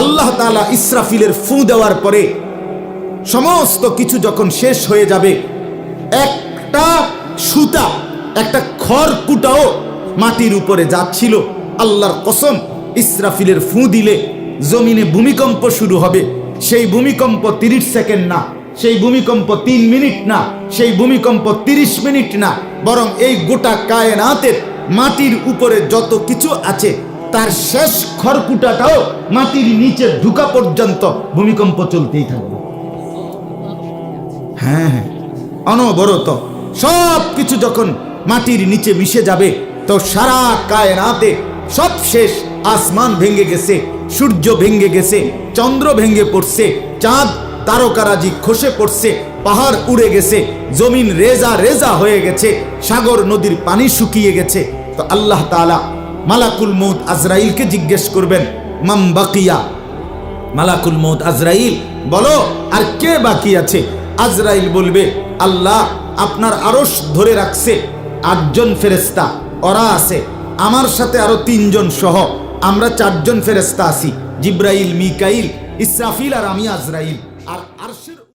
আল্লাহ তাআলা ইসরাফিলের ফু দেওয়ার পরে সমস্ত কিছু যখন শেষ হয়ে যাবে, একটা সুতা, একটা খড়কুটাও মাটির উপরে যাচ্ছিল। আল্লাহর কসম, ইসরাফিলের ফু দিলে জমিনে ভূমিকম্প শুরু হবে। সেই ভূমিকম্প তিরিশ সেকেন্ড না, সেই ভূমিকম্প তিন মিনিট না, সেই ভূমিকম্প তিরিশ মিনিট না, বরং এই গোটা কায়নাতের মাটির উপরে যত কিছু আছে তার শেষ খড়কুটাটাও মাটির নিচে ঢুকা পর্যন্ত ভূমিকম্প চলতেই থাকবে। হ্যাঁ হ্যাঁ অনবরত সব কিছু যখন মাটির নিচে মিশে যাবে, তো সারা কায়নাতে সব শেষ আসমান ভেঙে গেছে, সূর্য ভেঙে গেছে, চন্দ্র ভেঙে পড়ছে, চাঁদ তারকারাজি খসে পড়ছে, পাহাড় উড়ে গেছে, জমিন রেজা রেজা হয়ে গেছে, সাগর নদীর পানি শুকিয়ে গেছে। তো আল্লাহ তাআলা মালাকুল মৌত আজরাইলকে জিজ্ঞেস করবেন, মাম বাকিয়া? মালাকুল মৌত আজরাইল, বলো, আর কে বাকি আছে? আজরাইল বলবে, আল্লাহ আপনার আরশ ধরে রাখছে, আটজন ফেরেস্তা ওরা আছে, আমার সাথে আরও তিনজন সহ, আমরা চারজন ফেরেস্তা আছি, জিব্রাইল, মিকাইল, ইসরাফিল আর আমি আজরাইল, আর আরশের